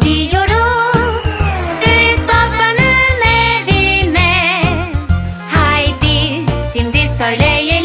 gidiyoruz. Büyük babanın evine. Haydi şimdi söyleyelim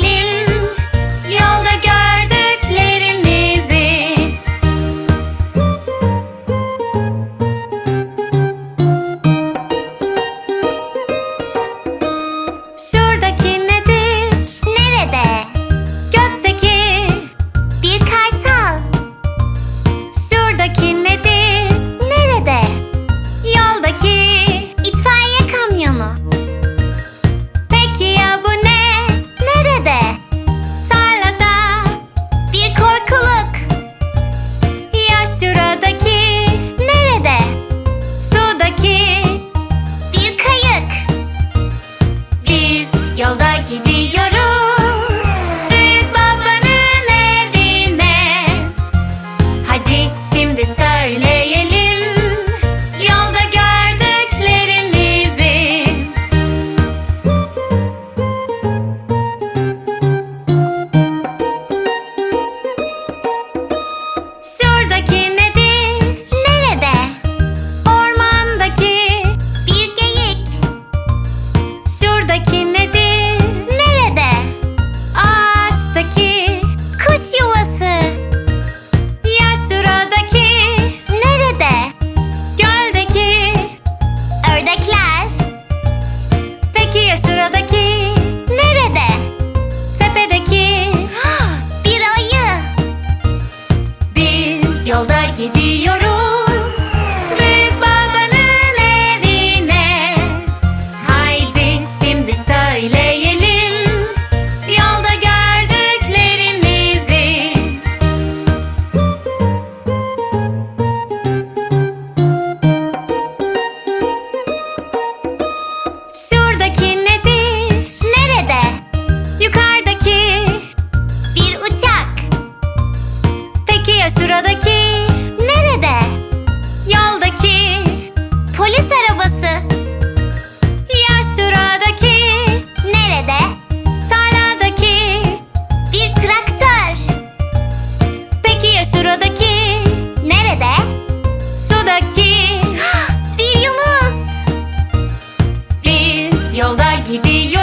yolda gidiyoruz yolda gidiyor.